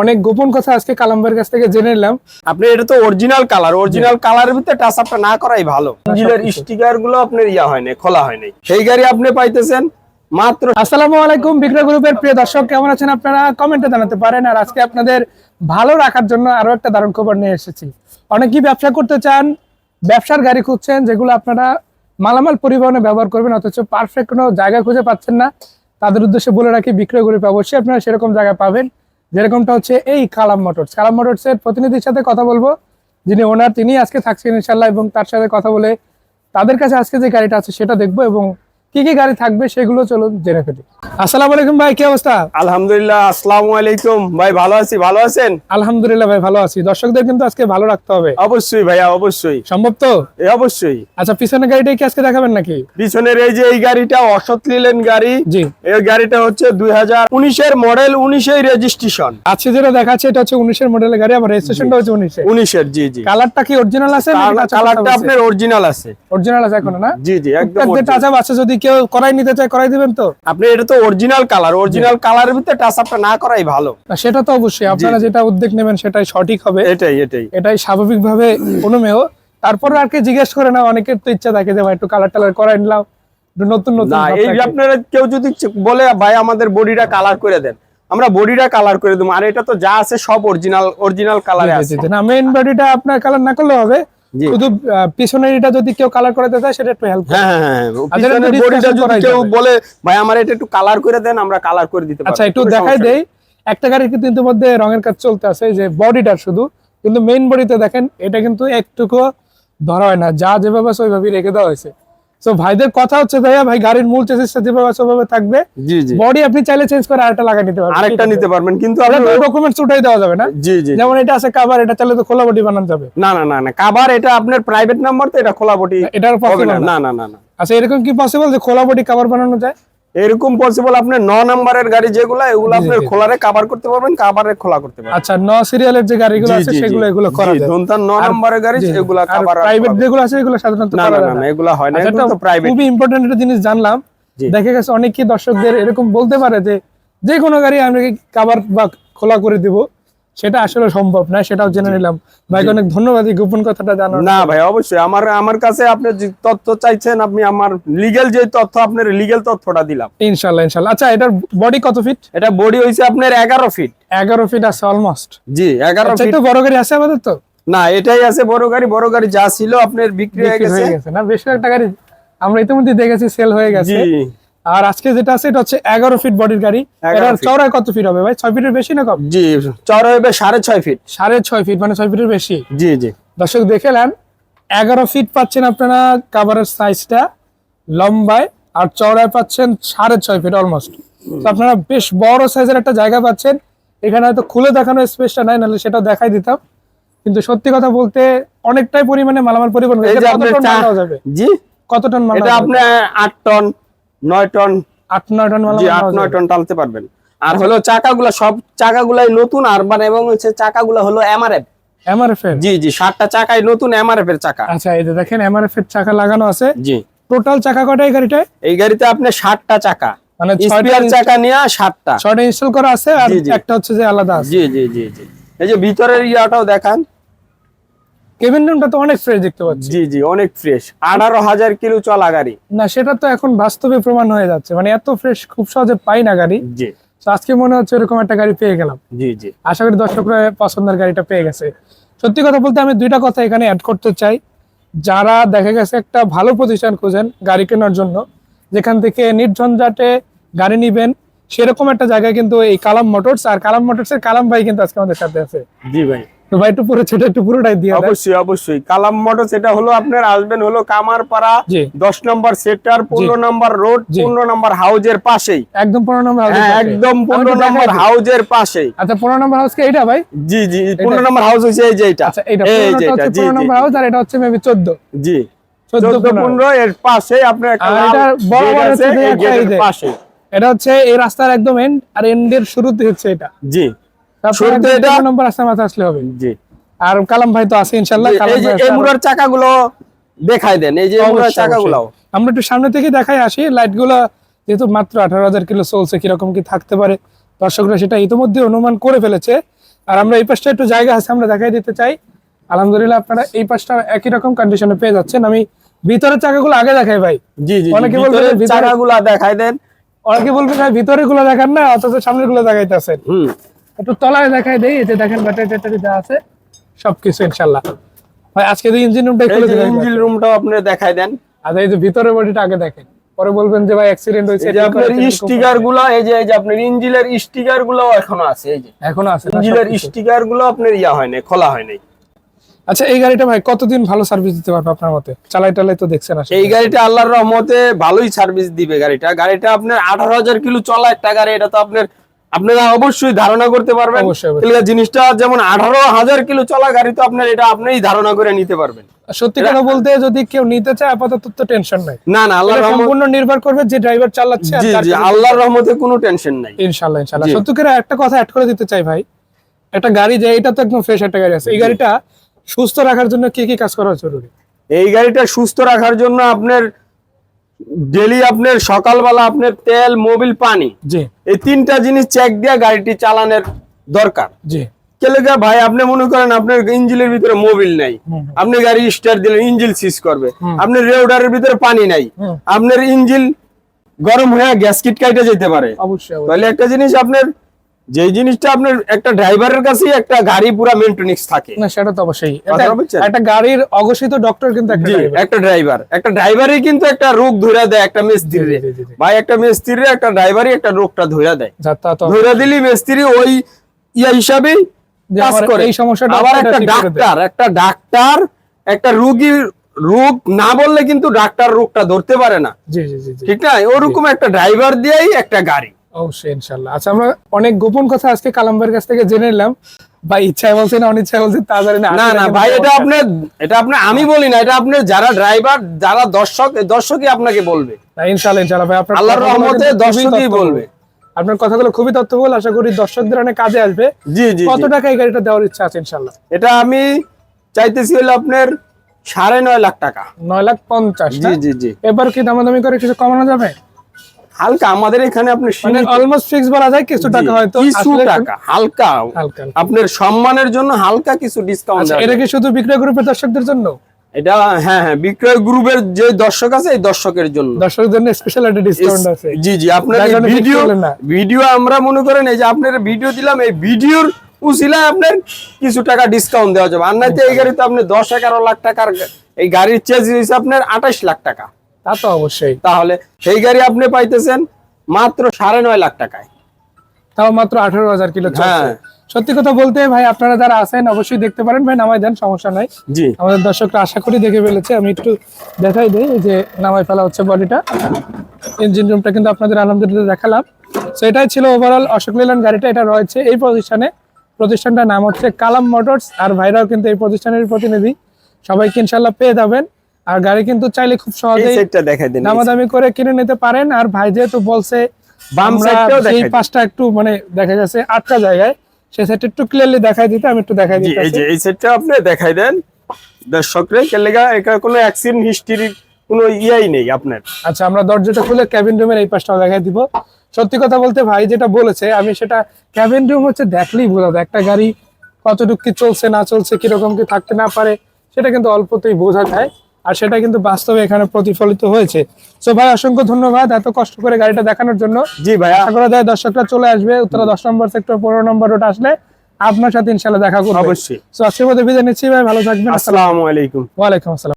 অনেক গোপন কথা আজকে কালাম্বার কাছ থেকে জেনে নিলাম। আপনি এটা তো অরিজিনাল কালার অরিজিনাল কালারের ভিতরে টাচ আপটা না করাই ভালো। ইঞ্জিনের স্টিকারগুলো আপনার ইয়া হয় নাই খোলা হয় নাই। সেই গাড়ি আপনি পাইতেছেন মাত্র আসসালামু আলাইকুম বিক্রয় গ্রুপের প্রিয় দর্শক কেমন আছেন আপনারা? কমেন্টে জানাতে পারেন। আর আজকে আপনাদের ভালো রাখার জন্য আরও একটা দারুণ খবর নিয়ে এসেছি। অনেকেই ব্যবসা করতে চান ব্যবসার গাড়ি খুঁজছেন যেগুলো আপনারা মালামাল পরিবহনে ব্যবহার করবেন অথচ পারফেক্ট কোনো জায়গা খুঁজে পাচ্ছেন না। তাদের উদ্দেশ্যে বলে রাখি বিক্রয় গ্রুপে অবশ্যই আপনারা সেরকম জায়গা পাবেন। যেরকমটা হচ্ছে এই কালাম মোটরস। কালাম মোটরসের প্রতিনিধির সাথে কথা বলব। যিনি ওনার তিনি আজকে থাকছেন ইনশাল্লাহ এবং তার সাথে কথা বলে তাদের কাছে আজকে যে গাড়িটা আছে সেটা দেখব এবং কি কি গাড়ি থাকবে সেগুলো চলুন জেনে ফেলি। আসসালামু আলাইকুম ভাই কি অবস্থা? আলহামদুলিল্লাহ আসসালামু আলাইকুম। ভাই ভালো আছি ভালো আছেন? আলহামদুলিল্লাহ ভাই ভালো আছি। দর্শকদের কিন্তু আজকে ভালো রাখতে হবে। অবশ্যই ভাইয়া অবশ্যই। সম্ভব তো? অবশ্যই। আচ্ছা পিছনের গাড়িটাই কি আজকে দেখাবেন নাকি? পিছনের এই যে এই গাড়িটা অসৎ লিলেন গাড়ি জি। এই গাড়িটা হচ্ছে দুই হাজার উনিশের মডেল উনিশের রেজিস্ট্রেশন আজকে যেটা দেখাচ্ছে এটা হচ্ছে উনিশের মডেলের গাড়ি আমার রেজিস্ট্রেশনটা হচ্ছে উনিশে উনিশের জি জি। কালারটা কি অরিজিনাল আছে কালারটা আপনার অরিজিনাল আছে। অরিজিনাল আছে এখনও না? জি জি একদম টাচ আপ আছে যদি কেউ করাই নিতে চায় করাই দিবেন তো? আপনি এটা তো অরিজিনাল কালার অরিজিনাল কালারের ভিতরে টাচ আপটা না করাই ভালো। সেটা তো অবশ্যই। আপনারা যেটা উদ্যোগ নেবেন সেটাই সঠিক হবে। এটাই এটাই। এটাই স্বাভাবিকভাবে অনুমেয়। তারপর আর কি জিজ্ঞেস করে না অনেকের তো ইচ্ছা থাকে যে ভাই একটু কালার টালার করাই নিলাম। একটু নতুন নতুন এই আপনারা কেউ যদি বলে ভাই আমাদের বডিটা কালার করে দেন। আমরা বডিটা কালার করে দেবো। আর এটা তো যা আছে সব অরিজিনাল অরিজিনাল কালারে আছে। না মেইন বডিটা আপনার কালার না করলে হবে। শুধু পিছনের এটা যদি কেউ কালার করাতে চায় সেটা একটু হেল্প হ্যাঁ হ্যাঁ হ্যাঁ পিছনের বডিটা যদি কেউ বলে ভাই আমার এটা একটু কালার করে দেন আমরা কালার করে দিতে পারি আচ্ছা একটু দেখাই দেই। একটা গাড়ির কিন্তু ইতিমধ্যে রঙের কাজ চলতে আছে যে বডিটা শুধু। কিন্তু মেইন বডিতে দেখেন এটা কিন্তু একটুকু ধরা হয় না যা যেভাবে আছে ওইভাবেই রেখে দেওয়া হয়েছে। তো ভাইদের কথা হচ্ছে ভাইয়া ভাই গাড়ির মূল চেসিস যেভাবে সেভাবে থাকবে। জি জি। বডি আপনি চাইলে চেঞ্জ করে আরেকটা লাগাই নিতে পারবেন। আরেকটা নিতে পারবেন কিন্তু আপনার আপনি ডকুমেন্টস উঠাই দেওয়া যাবে না? জি জি। যেমন এটা আছে কভার এটা চাইলে তো খোলা বডি বানানো যাবে। না না না না কাবার এটা আপনার প্রাইভেট নাম্বার তো এটা খোলা এটার হবে পসিবল না। না না না আচ্ছা এরকম কি পসিবল যে খোলা বডি কভার বানানো যায়? এরকম পসিবল আপনি ন নাম্বারের গাড়ি যেগুলো এগুলো আপনার খোলারে কাভার করতে পারবেন কাভারে খোলা করতে পারবেন। আচ্ছা ন সিরিয়ালের যে গাড়িগুলো আছে সেগুলো এগুলো করা যায়। ধন্তার ন নাম্বারের গাড়ি সেগুলো কাভার প্রাইভেট যেগুলো আছে এগুলো সাধারণত না না না এগুলা হয় না আচ্ছা, এটা তো প্রাইভেট খুবই ইম্পর্টেন্ট একটা জিনিস জানলাম। দেখে গেছে অনেকেই দর্শকদের এরকম বলতে পারে যে যে কোনো গাড়ি আমি কাবার বা খোলা করে দিব। সেটা আসলে সম্ভব না সেটাও জেনে নিলাম। ভাইকে অনেক ধন্যবাদ এই গোপন কথাটা জানার। না ভাই অবশ্যই। আমার আমার কাছে আপনি যে তথ্য চাইছেন আপনি আমার লিগ্যাল যে তথ্য আপনার লিগ্যাল তথ্যটা দিলাম। ইনশাল্লাহ ইনশাল্লাহ। আচ্ছা এটার বডি কত ফিট এটা বডি হইছে আপনার এগারো ফিট এগারো ফিট আছে অলমোস্ট জি এগারো ফিট তো বড় গাড়ি আছে আমাদের তো? না এটাই আছে বড় গাড়ি। বড় গাড়ি যা ছিল আপনার বিক্রি হয়ে গেছে। না বেশ কয়েকটা গাড়ি আমরা ইতিমধ্যে দেখেছি সেল হয়ে গেছে। জি। আর আজকে যেটা আছে এটা হচ্ছে এগারো ফিট বডির গাড়ি। 11 এটার। চওড়ায় কত ফিট হবে ভাই? ছয় ফিটের বেশি না কম? জি চড়া হবে সাড়ে ছয় ফিট সাড়ে ছয় ফিট মানে ছয় ফিটের বেশি? জি জি। দর্শক দেখে নেন এগারো ফিট পাচ্ছেন আপনারা কাভারের সাইজটা লম্বায় আর চওড়ায় পাচ্ছেন সাড়ে ছয় ফিট অলমোস্ট আপনারা বেশ বড় সাইজের একটা জায়গা পাচ্ছেন। এখানে হয়তো খুলে দেখানোর স্পেসটা নাই নাহলে সেটা দেখাই দিতাম। কিন্তু সত্যি কথা বলতে অনেকটাই পরিমাণে মালামাল পরিবহন জি। কত টন মাল এটা? আপনার আট টন নয় টন আট নয় টন জি আট নয় টন টানতে পারবেন। আর হলো চাকাগুলা সব চাকাগুলাই নতুন আর মানে এবং হচ্ছে চাকাগুলো হলো এমআরএফ MRF এর? জি জি সাতটা চাকাই নতুন এমআরএফ এর চাকা। আচ্ছা এই যে দেখেন এমআরএফ এর চাকা লাগানো আছে। জি। টোটাল চাকা কটা এই গাড়িটায়? এই গাড়িতে আপনার ষাটটা চাকা। মানে স্পিয়ার চাকা নিয়ে সাতটা। ছয়টা ইনস্টল করা আছে আর। একটা হচ্ছে যে আলাদা আছে। জি জি জি জি। এই যে ভিতরের ইয়াটাও দেখান। কেবিন রুমটা তো অনেক ফ্রেশ দেখতে পাচ্ছি। জি জি অনেক ফ্রেশ আঠারো হাজার কিলো চলা গাড়ি। না সেটা তো এখন বাস্তবে প্রমাণ হয়ে যাচ্ছে। মানে এত ফ্রেশ খুব সহজে পাই না গাড়ি। জি। আজকে মনে হচ্ছে এরকম একটা গাড়ি পেয়ে গেলাম। জি জি। আশা করি দর্শকরা পছন্দের গাড়িটা পেয়ে গেছে। সত্যি কথা বলতে আমি দুইটা কথা এখানে অ্যাড করতে চাই। যারা দেখা গেছে একটা ভালো প্রতিষ্ঠান খুঁজেন গাড়ি কেনার জন্য যেখান থেকে নির্ঝঞ্ঝাটে গাড়ি নিবেন সেরকম একটা জায়গায় কিন্তু এই কালাম মোটরস আর কালাম মোটরস এর কালাম ভাই কিন্তু আজকে আমাদের সাথে আছে। জি ভাই। তো ভাই একটু পুরো ছেটে একটু পুরোটাই দিয়ে অবশ্যই অবশ্যই। কালাম মোটর সেটা হলো আপনার আসবেন হলো কামারপাড়া দশ নম্বর সেক্টর পনেরো নম্বর রোড পনেরো নম্বর হাউজের পাশেই। একদম পনেরো নম্বর হ্যাঁ একদম পনেরো নম্বর হাউজের পাশেই। আচ্ছা পনেরো নম্বর হাউস কি এইটা ভাই? জি জি পনেরো নম্বর হাউস হচ্ছে এই যে এটা আচ্ছা এই যে এটা পনেরো নম্বর হাউস আর এটা হচ্ছে মেবি চোদ্দ। জি চোদ্দ পনেরো। এর পাশে আপনার বড় বড় পাশে এটা হচ্ছে এই রাস্তার একদম এন্ড আর এন্ডের শুরুতে হচ্ছে এটা। জি। শুরুতে এটা- নম্বর রাস্তার মাথা আসলে হবে। জি। আর কালাম ভাই তো আছে ইনশাল্লাহ কালাম ভাই এই আর- চাকাগুলো দেখাই দেন এই যে এই চাকাগুলো আমরা একটু সামনে থেকে দেখাই আসি যেহেতু মাত্র আঠারো হাজার কিলো চলছে কীরকম কি থাকতে পারে? দর্শকরা সেটা ইতিমধ্যে অনুমান করে ফেলেছে। আর আমরা এই পাশটা একটু জায়গা আছে আমরা দেখাই দিতে চাই। আলহামদুলিল্লাহ আপনারা এই পাশটা একই রকম কন্ডিশনে পেয়ে যাচ্ছেন। আমি ভিতরের চাকাগুলো আগে দেখাই ভাই। জি জি অনেকে বলবে ভিতরের ভিতরে- দেখাই দেন। অনেকে বলবে ভাই ভিতরেরগুলো দেখান না অথচ সামনেরগুলো দেখাইতেছেন। হুম। একটু তলায় দেখায় দেই যে দেখেন ব্যাটারি ট্যাটারি যা আছে সবকিছু ইনশাল্লাহ। ভাই আজকে যদি ইঞ্জিন রুমটা খুলে যে দিবেন ইঞ্জিন রুমটাও আপনি দেখাই দেন। আর এই যে ভিতরের বডিটা আগে দেখেন। পরে বলবেন যে ভাই অ্যাক্সিডেন্ট হয়েছে যে আপনার স্টিকারগুলো এই যে এই যে আপনার ইঞ্জিনের স্টিকারগুলো এখনও আছে এই যে। এখনও আছে ইঞ্জিনের? স্টিকারগুলো আপনার ইয়া হয় নাই খোলা হয় নাই। আচ্ছা এই গাড়িটা ভাই কতদিন ভালো সার্ভিস দিতে পারবে আপনার মতে? চালাই টালাই তো দেখছেন আসলে। এই গাড়িটা আল্লাহর রহমতে ভালোই সার্ভিস দিবে গাড়িটা। গাড়িটা আপনার আঠারো হাজার কিলো চলা একটা গাড়ি এটা তো আপনার আপনারা অবশ্যই ধারণা করতে পারবেন। জিনিসটা যেমন আঠারো হাজার কিলো চলা গাড়ি তো আপনার এটা আপনিই ধারণা করে নিতে পারবেন। সত্যি কথা বলতে যদি কেউ নিতে চায় আপাতত তো টেনশন নাই। না না রহমত সম্পূর্ণ নির্ভর করবে যে ড্রাইভার চালাচ্ছে জি জি আল্লাহর রহমতে কোনো টেনশন নাই। ইনশাল্লাহ জি। সত্যি করে একটা কথা অ্যাড করে দিতে চাই ভাই। একটা গাড়ি যে এটা তো একদম ফ্রেশ একটা গাড়ি আছে। এই গাড়িটা সুস্থ রাখার জন্য কি কি কাজ করা জরুরি? এই গাড়িটা সুস্থ রাখার জন্য আপনার ডেলি আপনার সকালবেলা আপনার তেল মোবিল পানি। জি। এই তিনটা জিনিস চেক দিয়ে গাড়িটি চালানোর দরকার। জি। কেলেগা ভাই আপনি মনে করেন আপনার ইঞ্জিলের ভিতরে মোবিল নাই। আপনি গাড়ি স্টার্ট দিলেন ইঞ্জিল সিজ করবে। আপনি আপনার রেউডারের ভিতরে পানি নাই। আপনার ইঞ্জিল গরম হয়ে গ্যাস কিট কাইটে যেতে পারে। অবশ্যই। তাহলে একটা জিনিস আপনার যে জিনিসটা আপনার একটা ড্রাইভারের কাছেই একটা গাড়ি পুরা মেনটেনিক্স থাকে। না সেটা তো অবশ্যই? একটা গাড়ির অঘোষিত ডক্টর কিন্তু একটা ড্রাইভার একটা ড্রাইভারই কিন্তু একটা রোগ ধরে দেয় একটা মিস্ত্রি জি, জি, জি, জি। ভাই একটা মিস্ত্রি একটা ড্রাইভারই একটা রোগটা ধরে দেয়। ধরে দিলি মিস্ত্রি ওই ইয়া হিসাবেই যে কাজ করে। এই সমস্যাটা আবার একটা। ডাক্তার একটা ডাক্তার একটা রোগীর রোগ না বললে কিন্তু ডাক্তার রোগটা ধরতে পারে না। জি জি জি জি। ঠিক না ওরকম একটা ড্রাইভার দিয়েই একটা গাড়ি। অবশ্যই ইনশাল্লাহ আচ্ছা আমরা অনেক গোপন কথা আজকে কালাম্বের কাছ থেকে জেনে নিলাম। ভাই ইচ্ছায় বলছেন অনিচ্ছায় বলছে তা জানি না। না না ভাই এটা। আপনার এটা আপনার আমি বলি না এটা আপনার যারা ড্রাইভার যারা দর্শক দর্শকই আপনাকে বলবে। না, ইনশাল্লাহ ইনশাল্লাহ ভাই আপনার আল্লাহর রহমতে দর্শকই বলবে। আপনার কথাগুলো খুবই তথ্যবহুল আশা করি দর্শকদের অনেক কাজে আসবে। জি জি কত। টাকা এই গাড়িটা দেওয়ার ইচ্ছা আছে ইনশাল্লাহ এটা আমি চাইতেছি হলো আপনার সাড়ে নয় লাখ টাকা। নয় লাখ পঞ্চাশ জি জি জি। এবার কি দামাদামি করে কিছু কমানো যাবে? হালকা আমাদের এখানে আপনি মানে অলমোস্ট ফিক্স বলা যায় কিছু টাকা হয়তো কিছু টাকা হালকা। আপনার সম্মানের জন্য হালকা কিছু ডিসকাউন্ট আচ্ছা এটা কি শুধু বিক্রয় গ্রুপের দর্শকদের জন্য? এটা হ্যাঁ হ্যাঁ বিক্রয় গ্রুপের যে দর্শক আছে এই দর্শকের জন্য। দর্শকদের জন্য স্পেশাল একটা ডিসকাউন্ট আছে। জি জি আপনার ভিডিও। ভিডিও আমরা মনে করেন এই যে আপনার ভিডিও দিলাম এই ভিডিওর উসিলায় আপনার কিছু টাকা ডিসকাউন্ট দেওয়া যাবে। আর নাইতে এই গাড়িতে আপনি দশ এগারো লাখ টাকার এই গাড়ির চেঞ্জ হয়েছে আপনার আঠাশ লাখ টাকা। তা তো অবশ্যই। তাহলে সেই গাড়ি আপনি পাইতেছেন মাত্র সাড়ে নয় লাখ টাকায়। তাও মাত্র আঠারো হাজার কিলো হ্যাঁ। সত্যি কথা বলতে ভাই আপনারা যারা আছেন অবশ্যই দেখতে পারেন। ভাই নামাই দেন সমস্যা নাই। জি। আমাদের দর্শকরা আশা করি দেখে ফেলেছে। আমি একটু দেখাই দিই যে নামাই ফেলা হচ্ছে বডিটা। ইঞ্জিন রুমটা কিন্তু আপনাদের আলহামদুলিল্লাহ দেখালাম। তো এটাই ছিল ওভারঅল অশোক লেল্যান্ড গাড়িটা। এটা রয়েছে এই প্রতিষ্ঠানে। প্রতিষ্ঠানটার নাম হচ্ছে কালাম মোটরস। আর ভাইরাও কিন্তু এই প্রতিষ্ঠানের প্রতিনিধি। সবাইকে ইনশাল্লাহ পেয়ে যাবেন। আর গাড়ি কিন্তু চাইলে খুব সহজেই সাইডটা দেখাই দেন দামাদামি করে কিনে নিতে পারেন। আর ভাই যেহেতু বলছে বাম এই। পাশটা একটু মানে দেখা যাচ্ছে আটটা জায়গায় সেই সাইডটা একটু ক্লিয়ারলি দেখাই দিতে আমি একটু দেখাই দিতে এই যে এই সেটটা আপনি দেখাই দেন। দর্শকরে কেলেগা এটা কোনো অ্যাক্সিডেন্ট হিস্ট্রি কোনো ইয়াই নেই আপনার। আচ্ছা আমরা দরজাটা খুলে ক্যাবিন রুমের এই পাশটাও দেখাই দিব। সত্যি কথা বলতে ভাই যেটা বলেছে আমি সেটা ক্যাবিন রুম হচ্ছে দেখলেই বোঝা যায় একটা গাড়ি কতটুকু কি চলছে না চলছে কীরকম কি থাকতে না পারে সেটা কিন্তু অল্পতেই বোঝা যায়। আর সেটা কিন্তু বাস্তবে এখানে প্রতিফলিত হয়েছে। তো ভাই অসংখ্য ধন্যবাদ এত কষ্ট করে গাড়িটা দেখানোর জন্য। জি ভাই আশা করা যায় দর্শকরা চলে আসবে উত্তরা দশ নম্বর সেক্টর পনেরো নম্বর রোড আসলে। আপনার সাথে ইনশাল্লাহ দেখা করব। অবশ্যই। তো আজকের মধ্যে বিদায় নিচ্ছি ভাই ভালো থাকবেন। আসসালামাইকুম আসসালামু আলাইকুম। ওয়ালাইকুম আসসালাম।